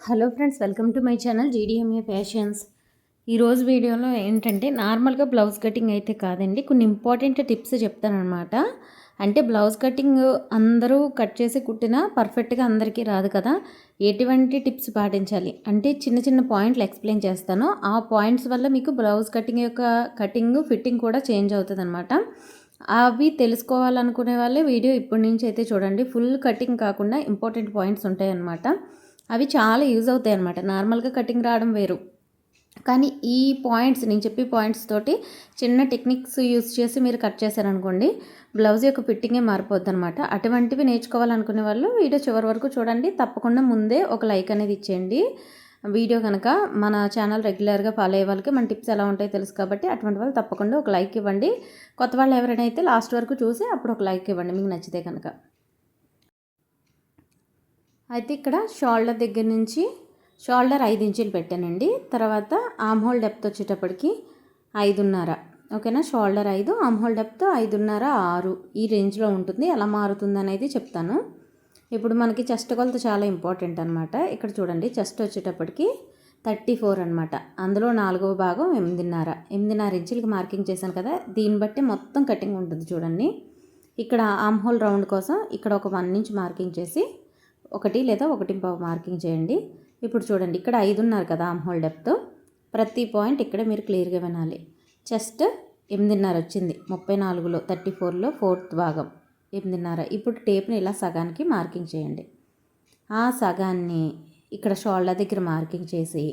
Hello friends welcome to my channel GDMA fashions ఈరోజు వీడియోలో ఏంటంటే నార్మల్గా బ్లౌజ్ కటింగ్ అయితే కాదండి కొన్ని ఇంపార్టెంట్ టిప్స్ చెప్తానమాట అంటే బ్లౌజ్ కటింగ్ అందరూ కట్ చేసి కుట్టినా పర్ఫెక్ట్గా అందరికీ రాదు కదా. ఎటువంటి టిప్స్ పాటించాలి? అంటే చిన్న చిన్న పాయింట్లు ఎక్స్ప్లెయిన్ చేస్తాను. ఆ పాయింట్స్ వల్ల మీకు బ్లౌజ్ కటింగ్ యొక్క కటింగ్ ఫిట్టింగ్ కూడా చేంజ్ అవుతుంది అనమాట అవి తెలుసుకోవాలనుకునే వాళ్ళే వీడియో ఇప్పటి నుంచి అయితే చూడండి. ఫుల్ కటింగ్ కాకుండా ఇంపార్టెంట్ పాయింట్స్ ఉంటాయి అన్నమాట అవి చాలా యూజ్ అవుతాయి అనమాట నార్మల్గా కటింగ్ రావడం వేరు. కానీ ఈ పాయింట్స్ నేను చెప్పి పాయింట్స్ తోటి చిన్న టెక్నిక్స్ యూజ్ చేసి మీరు కట్ చేశారనుకోండి బ్లౌజ్ యొక్క ఫిట్టింగే మారిపోద్ది అనమాట అటువంటివి నేర్చుకోవాలనుకునే వాళ్ళు వీడియో చివరి వరకు చూడండి. తప్పకుండా ముందే ఒక లైక్ అనేది ఇచ్చేయండి. వీడియో కనుక మన ఛానల్ రెగ్యులర్గా ఫాలో అయ్యే వాళ్ళకి మన టిప్స్ ఎలా ఉంటాయో తెలుసు కాబట్టి అటువంటి వాళ్ళు తప్పకుండా ఒక లైక్ ఇవ్వండి. కొత్త వాళ్ళు ఎవరైనా అయితే లాస్ట్ వరకు చూసి అప్పుడు ఒక లైక్ ఇవ్వండి. మీకు నచ్చితే కనుక అయితే ఇక్కడ షోల్డర్ దగ్గర నుంచి షోల్డర్ ఐదు ఇంచులు పెట్టానండి. తర్వాత ఆమ్ హోల్ డెప్త్ వచ్చేటప్పటికి ఐదున్నర. ఓకేనా? షోల్డర్ ఐదు ఆమ్ హోల్ డెప్త్ ఐదున్నర ఆరు. ఈ రేంజ్లో ఉంటుంది. ఎలా మారుతుంది అనేది చెప్తాను. ఇప్పుడు మనకి చెస్ట్ కొలత చాలా ఇంపార్టెంట్ అనమాట ఇక్కడ చూడండి చెస్ట్ వచ్చేటప్పటికి థర్టీ ఫోర్ అనమాట అందులో నాలుగవ భాగం ఎనిమిదిన్నర. ఎనిమిదిన్నర ఇంచులకి మార్కింగ్ చేశాను కదా దీన్ని బట్టి మొత్తం కటింగ్ ఉంటుంది చూడండి. ఇక్కడ ఆమ్ హోల్ రౌండ్ కోసం ఇక్కడ ఒక వన్ ఇంచ్ మార్కింగ్ చేసి ఒకటి లేదా ఒకటి పావు మార్కింగ్ చేయండి. ఇప్పుడు చూడండి ఇక్కడ ఐదున్నారు కదా ఆమ్ హోల్ డెప్త్ ప్రతి పాయింట్ ఇక్కడ మీరు క్లియర్గా వినాలి. చెస్ట్ ఎనిమిదిన్నర వచ్చింది. ముప్పై నాలుగులో థర్టీ ఫోర్లో ఫోర్త్ భాగం ఎనిమిదిన్నర. ఇప్పుడు టేప్ని ఇలా సగానికి మార్కింగ్ చేయండి. ఆ సగాన్ని ఇక్కడ షోల్డర్ దగ్గర మార్కింగ్ చేసి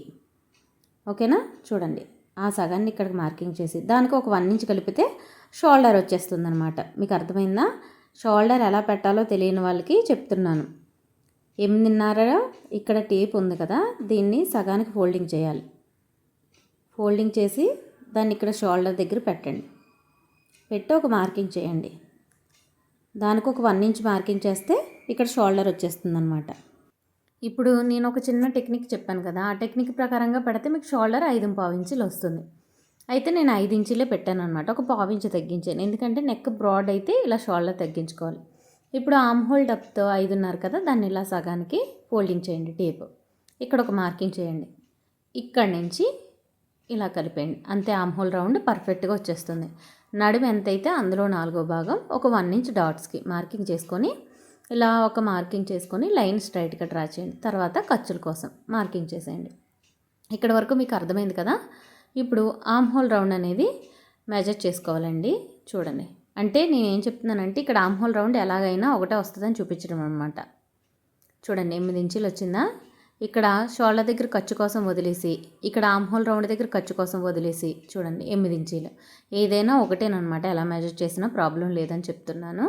ఓకేనా చూడండి ఆ సగాన్ని ఇక్కడికి మార్కింగ్ చేసి దానికి ఒక వన్ ఇంచ్ కలిపితే షోల్డర్ వచ్చేస్తుందనమాట మీకు అర్థమైందా? షోల్డర్ ఎలా పెట్టాలో తెలియని వాళ్ళకి చెప్తున్నాను. ఎనిమిదిన్నర ఇక్కడ టేప్ ఉంది కదా దీన్ని సగానికి ఫోల్డింగ్ చేయాలి. ఫోల్డింగ్ చేసి దాన్ని ఇక్కడ షోల్డర్ దగ్గర పెట్టండి. పెట్టి ఒక మార్కింగ్ చేయండి. దానికి ఒక వన్ ఇంచ్ మార్కింగ్ చేస్తే ఇక్కడ షోల్డర్ వచ్చేస్తుంది అనమాట ఇప్పుడు నేను ఒక చిన్న టెక్నిక్ చెప్పాను కదా ఆ టెక్నిక్ ప్రకారంగా పెడితే మీకు షోల్డర్ ఐదు పావు ఇంచులు వస్తుంది. అయితే నేను ఐదు ఇంచులే పెట్టాను అనమాట ఒక పావు ఇంచు తగ్గించాను. ఎందుకంటే నెక్ బ్రాడ్ అయితే ఇలా షోల్డర్ తగ్గించుకోవాలి. ఇప్పుడు ఆమ్ హోల్ డప్తో ఐదున్నర కదా దాన్ని ఇలా సగానికి ఫోల్డింగ్ చేయండి టేప్ ఇక్కడ ఒక మార్కింగ్ చేయండి. ఇక్కడ నుంచి ఇలా కలిపేయండి. అంతే ఆమ్ హోల్ రౌండ్ పర్ఫెక్ట్గా వచ్చేస్తుంది. నడుము ఎంతైతే అందులో నాలుగో భాగం ఒక వన్ ఇంచ్ డాట్స్కి మార్కింగ్ చేసుకొని ఇలా ఒక మార్కింగ్ చేసుకొని లైన్ స్ట్రైట్గా డ్రా చేయండి. తర్వాత ఖర్చుల కోసం మార్కింగ్ చేసేయండి. ఇక్కడ వరకు మీకు అర్థమైంది కదా? ఇప్పుడు ఆమ్ హోల్ రౌండ్ అనేది మెజర్ చేసుకోవాలండి. చూడండి. అంటే నేను ఏం చెప్తున్నానంటే ఇక్కడ ఆమ్ హోల్ రౌండ్ ఎలాగైనా ఒకటే వస్తుందని చూపించడం అనమాట చూడండి ఎనిమిది ఇంచులు వచ్చిందా? ఇక్కడ షోల్డర్ దగ్గర ఖర్చు కోసం వదిలేసి ఇక్కడ ఆమ్ హోల్ రౌండ్ దగ్గర ఖర్చు కోసం వదిలేసి చూడండి ఎనిమిది ఇంచీలు. ఏదైనా ఒకటేనమాట ఎలా మెజర్ చేసినా ప్రాబ్లం లేదని చెప్తున్నాను.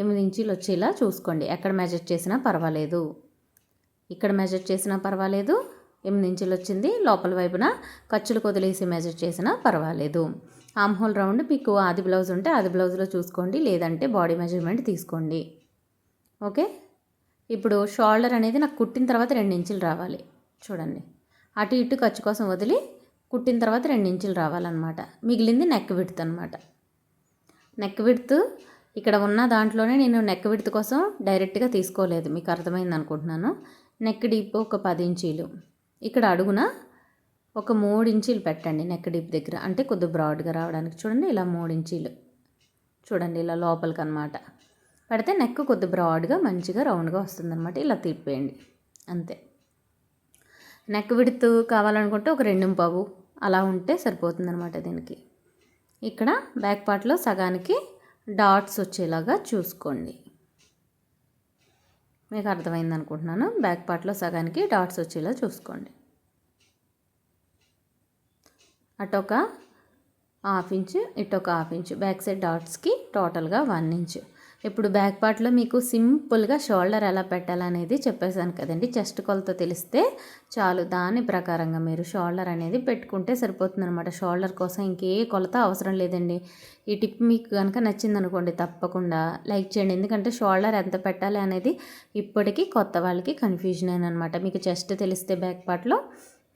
ఎనిమిది ఇంచీలు వచ్చేలా చూసుకోండి ఎక్కడ మెజర్ చేసినా పర్వాలేదు. ఇక్కడ మెజర్ చేసినా పర్వాలేదు ఎనిమిది ఇంచులు వచ్చింది లోపల వైపున ఖర్చులకు వదిలేసి మెజర్ చేసినా పర్వాలేదు. ఆమ్ హోల్ రౌండ్ మీకు ఆది బ్లౌజ్ ఉంటే ఆది బ్లౌజ్లో చూసుకోండి లేదంటే బాడీ మెజర్మెంట్ తీసుకోండి. ఓకే? ఇప్పుడు షోల్డర్ అనేది నాకు కుట్టిన తర్వాత రెండు ఇంచులు రావాలి. చూడండి. అటు ఇటు ఖర్చు కోసం వదిలి కుట్టిన తర్వాత రెండు ఇంచులు రావాలన్నమాట. మిగిలింది నెక్ విడుత్ అనమాట నెక్ విడుత్ ఇక్కడ ఉన్న దాంట్లోనే నేను నెక్ విడుత్ కోసం డైరెక్ట్గా తీసుకోలేదు మీకు అర్థమైంది అనుకుంటున్నాను. నెక్ డీప్ ఒక పది ఇంచీలు. ఇక్కడ అడుగున ఒక మూడు ఇంచీలు పెట్టండి నెక్ డీప్ దగ్గర. అంటే కొద్దిగా బ్రాడ్గా రావడానికి చూడండి ఇలా మూడు ఇంచీలు చూడండి ఇలా లోపలికి అనమాట పెడితే నెక్ కొద్ది బ్రాడ్గా మంచిగా రౌండ్గా వస్తుందన్నమాట ఇలా తిప్పేయండి. అంతే. నెక్ విడుతు కావాలనుకుంటే ఒక రెండు పావు అలా ఉంటే సరిపోతుందన్నమాట దీనికి. ఇక్కడ బ్యాక్ పార్ట్లో సగానికి డాట్స్ వచ్చేలాగా చూసుకోండి. మీకు అర్థమైంది అనుకుంటున్నాను బ్యాక్ పార్ట్లో సగానికి డాట్స్ వచ్చేలా చూసుకోండి. అటొక హాఫ్ ఇంచ్ ఇటొక హాఫ్ ఇంచ్. బ్యాక్ సైడ్ డాట్స్కి టోటల్గా వన్ ఇంచ్. ఇప్పుడు బ్యాక్ పార్ట్లో మీకు సింపుల్గా షోల్డర్ ఎలా పెట్టాలనేది చెప్పేశాను కదండి. చెస్ట్ కొలత తెలిస్తే చాలు. దాని ప్రకారంగా మీరు షోల్డర్ అనేది పెట్టుకుంటే సరిపోతుంది అనమాట షోల్డర్ కోసం ఇంకే కొలత అవసరం లేదండి. ఈ టిప్ మీకు కనుక నచ్చింది అనుకోండి తప్పకుండా లైక్ చేయండి. ఎందుకంటే షోల్డర్ ఎంత పెట్టాలి అనేది ఇప్పటికీ కొత్త వాళ్ళకి కన్ఫ్యూజన్ అనమాట మీకు చెస్ట్ తెలిస్తే బ్యాక్ పార్ట్లో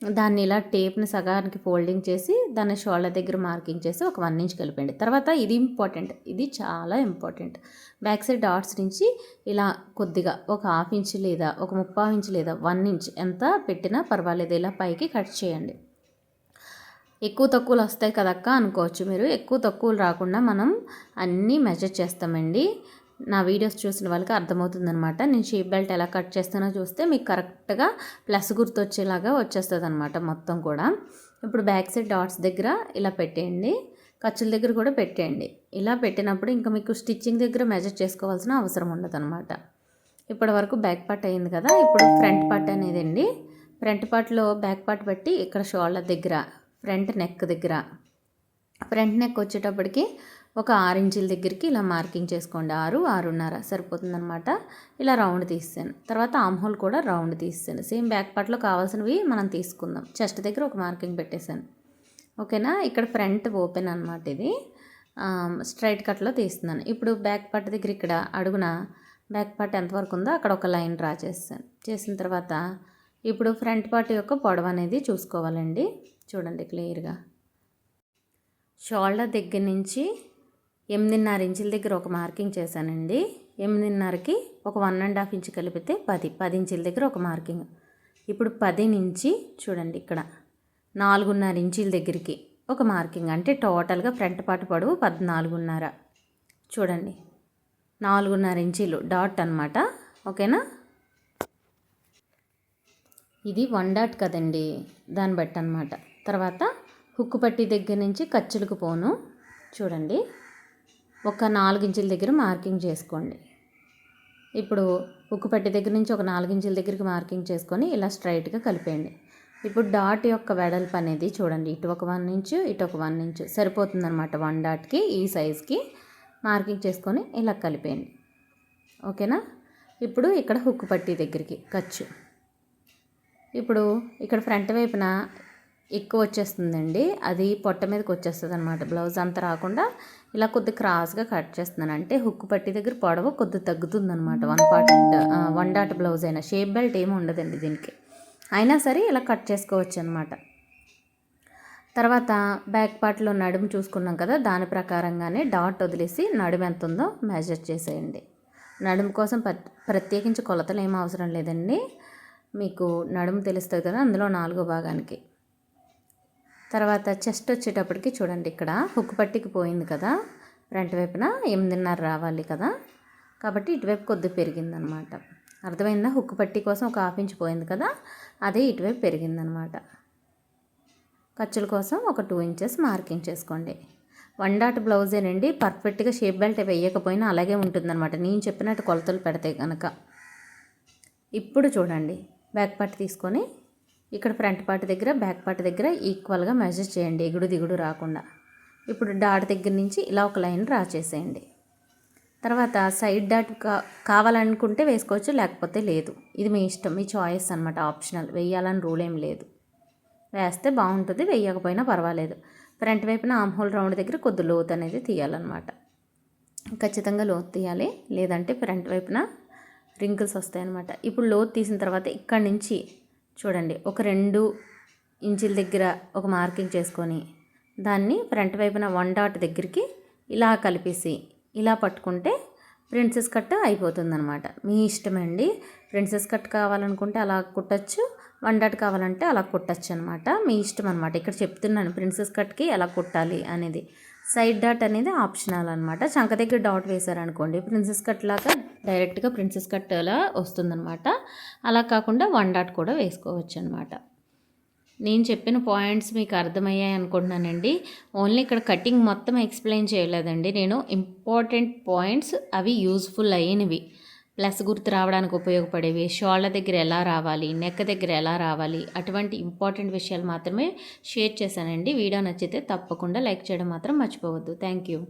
దాన్ని ఇలా టేప్ని సగానికి ఫోల్డింగ్ చేసి దాన్ని షోల్డర్ దగ్గర మార్కింగ్ చేసి ఒక వన్ ఇంచ్ కలిపండి తర్వాత ఇది ఇంపార్టెంట్. ఇది చాలా ఇంపార్టెంట్. బ్యాక్ సైడ్ డాట్స్ నుంచి ఇలా కొద్దిగా ఒక హాఫ్ ఇంచ్ లేదా ఒక ముప్పావు ఇంచ్ లేదా వన్ ఇంచ్ ఎంత పెట్టినా పర్వాలేదు. ఇలా పైకి కట్ చేయండి. ఎక్కువ తక్కువలు వస్తాయి కదక్క అనుకోవచ్చు మీరు. ఎక్కువ తక్కువలు రాకుండా మనం అన్నీ మెజర్ చేస్తామండి. నా వీడియోస్ చూసిన వాళ్ళకి అర్థమవుతుందనమాట నేను షేప్ బెల్ట్ ఎలా కట్ చేస్తానో చూస్తే మీకు కరెక్ట్గా ప్లస్ గుర్తు వచ్చేలాగా వచ్చేస్తుంది అనమాట మొత్తం కూడా. ఇప్పుడు బ్యాక్ సైడ్ డాట్స్ దగ్గర ఇలా పెట్టేయండి. ఖర్చుల దగ్గర కూడా పెట్టేయండి. ఇలా పెట్టినప్పుడు ఇంకా మీకు స్టిచ్చింగ్ దగ్గర మెజర్ చేసుకోవాల్సిన అవసరం ఉండదు అనమాట ఇప్పటి వరకు బ్యాక్ పార్ట్ అయింది కదా ఇప్పుడు ఫ్రంట్ పార్ట్ అనేది అండి ఫ్రంట్ పార్ట్లో బ్యాక్ పార్ట్ బట్టి ఇక్కడ షోల్డర్ దగ్గర ఫ్రంట్ నెక్ దగ్గర. ఫ్రంట్ నెక్ వచ్చేటప్పటికి ఒక ఆరు ఇంచుల దగ్గరికి ఇలా మార్కింగ్ చేసుకోండి. ఆరు ఆరున్నర సరిపోతుందనమాట ఇలా రౌండ్ తీస్తాను తర్వాత ఆమ్ హోల్ కూడా రౌండ్ తీస్తాను సేమ్ బ్యాక్ పార్ట్లో కావాల్సినవి మనం తీసుకుందాం. చెస్ట్ దగ్గర ఒక మార్కింగ్ పెట్టేశాను. ఓకేనా? ఇక్కడ ఫ్రంట్ ఓపెన్ అనమాట ఇది. స్ట్రైట్ కట్లో తీస్తున్నాను. ఇప్పుడు బ్యాక్ పార్ట్ దగ్గర ఇక్కడ అడుగున బ్యాక్ పార్ట్ ఎంతవరకు ఉందో అక్కడ ఒక లైన్ డ్రా చేస్తాను. చేసిన తర్వాత ఇప్పుడు ఫ్రంట్ పార్ట్ యొక్క పొడవు అనేది చూసుకోవాలండి. చూడండి క్లియర్గా. షోల్డర్ దగ్గర నుంచి ఎనిమిదిన్నర ఇంచుల దగ్గర ఒక మార్కింగ్ చేశానండి. ఎనిమిదిన్నరకి ఒక వన్ అండ్ హాఫ్ ఇంచ్ కలిపితే పది పది ఇంచుల దగ్గర ఒక మార్కింగ్. ఇప్పుడు పది నుంచి చూడండి ఇక్కడ నాలుగున్నర ఇంచుల దగ్గరికి ఒక మార్కింగ్. అంటే టోటల్గా ఫ్రంట్ పాటు పొడవు పద్నాలుగున్నర. చూడండి నాలుగున్నర ఇంచీలు డాట్ అనమాట ఓకేనా? ఇది వన్ డాట్ కదండి దాన్ని బట్టి అనమాట తర్వాత హుక్కు పట్టి దగ్గర నుంచి ఖర్చులకు పోను. చూడండి. ఒక నాలుగించుల దగ్గర మార్కింగ్ చేసుకోండి. ఇప్పుడు ఉక్కు పట్టి దగ్గర నుంచి ఒక నాలుగించుల దగ్గరికి మార్కింగ్ చేసుకొని ఇలా స్ట్రైట్గా కలిపేయండి. ఇప్పుడు డాట్ యొక్క వెడల్పు అనేది చూడండి. ఇటు ఒక వన్ ఇంచు ఇటు ఒక వన్ ఇంచు సరిపోతుందన్నమాట వన్ డాట్కి ఈ సైజ్కి మార్కింగ్ చేసుకొని ఇలా కలిపేయండి. ఓకేనా? ఇప్పుడు ఇక్కడ హుక్కు పట్టి దగ్గరికి ఖర్చు. ఇప్పుడు ఇక్కడ ఫ్రంట్ వైపున ఎక్కువ వచ్చేస్తుందండి. అది పొట్ట మీదకి వచ్చేస్తుంది అనమాట బ్లౌజ్ అంతా రాకుండా ఇలా కొద్ది క్రాస్గా కట్ చేస్తున్నాను. అంటే హుక్ పట్టి దగ్గర పొడవు కొద్ది తగ్గుతుంది అనమాట one part one dot blouse అయినా. షేప్ బెల్ట్ ఏమి ఉండదండి దీనికి. అయినా సరే ఇలా కట్ చేసుకోవచ్చు అనమాట తర్వాత బ్యాక్ పార్ట్లో నడుము చూసుకున్నాం కదా దాని ప్రకారంగానే డాట్ వదిలేసి నడుము ఎంత ఉందో మెజర్ చేసేయండి. నడుము కోసం ప్రత్యేకించి కొలతలు ఏం అవసరం లేదండి. మీకు నడుము తెలుస్తుంది కదా అందులో నాలుగో భాగానికి. తర్వాత చెస్ట్ వచ్చేటప్పటికి చూడండి ఇక్కడ. హుక్ పట్టికి పోయింది కదా. ఫ్రంట్ వైపున ఎనిమిదిన్నర రావాలి కదా. కాబట్టి ఇటువైపు కొద్ది పెరిగిందనమాట. అర్థమైందా? హుక్ పట్టి కోసం ఒక హాఫ్ ఇంచ్ పోయింది కదా. అదే ఇటువైపు పెరిగిందనమాట. ఖర్చుల కోసం ఒక టూ ఇంచెస్ మార్కింగ్ చేసుకోండి. వన్ డాట్ బ్లౌజేనండి పర్ఫెక్ట్గా షేప్ బెల్ట్ వేయకపోయినా అలాగే ఉంటుందన్నమాట నేను చెప్పినట్టు కొలతలు పెడతాయి కనుక ఇప్పుడు చూడండి బ్యాక్ పట్టి తీసుకొని ఇక్కడ ఫ్రంట్ పార్ట్ దగ్గర బ్యాక్ పార్ట్ దగ్గర ఈక్వల్గా మెజర్ చేయండి. ఎగుడు దిగుడు రాకుండా. ఇప్పుడు డాట్ దగ్గర నుంచి ఇలా ఒక లైన్ డ్రా చేసేయండి. తర్వాత సైడ్ డాట్ కా కావాలనుకుంటే వేసుకోవచ్చు లేకపోతే లేదు. ఇది మీ ఇష్టం మీ చాయిస్ అనమాట ఆప్షనల్ వేయాలని రూల్ ఏం లేదు. వేస్తే బాగుంటుంది వేయకపోయినా పర్వాలేదు. ఫ్రంట్ వైపున ఆమ్ హోల్ రౌండ్ దగ్గర కొద్ది లోతు అనేది తీయాలన్నమాట. ఖచ్చితంగా లోతు తీయాలి. లేదంటే ఫ్రంట్ వైపున రింకిల్స్ వస్తాయన్నమాట. ఇప్పుడు లోతు తీసిన తర్వాత ఇక్కడి నుంచి చూడండి ఒక రెండు ఇంచుల దగ్గర ఒక మార్కింగ్ చేసుకొని దాన్ని ఫ్రంట్ వైపున వన్ డాట్ దగ్గరికి ఇలా కలిపేసి ఇలా పట్టుకుంటే ప్రిన్సెస్ కట్ అయిపోతుందన్నమాట. మీ ఇష్టమండి ప్రిన్సెస్ కట్ కావాలనుకుంటే అలా కుట్టచ్చు వన్ డాట్ కావాలంటే అలా కుట్టచ్చు అనమాట మీ ఇష్టం అనమాట ఇక్కడ చెప్తున్నాను ప్రిన్సెస్ కట్కి ఎలా కుట్టాలి అనేది. సైడ్ డాట్ అనేది ఆప్షనల్ అనమాట చంక దగ్గర డాట్ వేశారనుకోండి ప్రిన్సెస్ కట్ లాగా డైరెక్ట్గా ప్రిన్సెస్ కట్ అలా వస్తుందనమాట అలా కాకుండా వన్ డాట్ కూడా వేసుకోవచ్చు అనమాట నేను చెప్పిన పాయింట్స్ మీకు అర్థమయ్యాయి అనుకుంటున్నానండి. ఓన్లీ ఇక్కడ కటింగ్ మొత్తం ఎక్స్ప్లెయిన్ చేయలేదండి. నేను ఇంపార్టెంట్ పాయింట్స్ అవి యూజ్ఫుల్ అయినవి. ప్లస్ గుర్తు రావడానికి ఉపయోగపడేవి షోళ్ళ దగ్గర ఎలా రావాలి నెక్ దగ్గర ఎలా రావాలి అటువంటి ఇంపార్టెంట్ విషయాలు మాత్రమే షేర్ చేశానండి. వీడియో నచ్చితే తప్పకుండా లైక్ చేయడం మాత్రం మర్చిపోవద్దు. Thank you.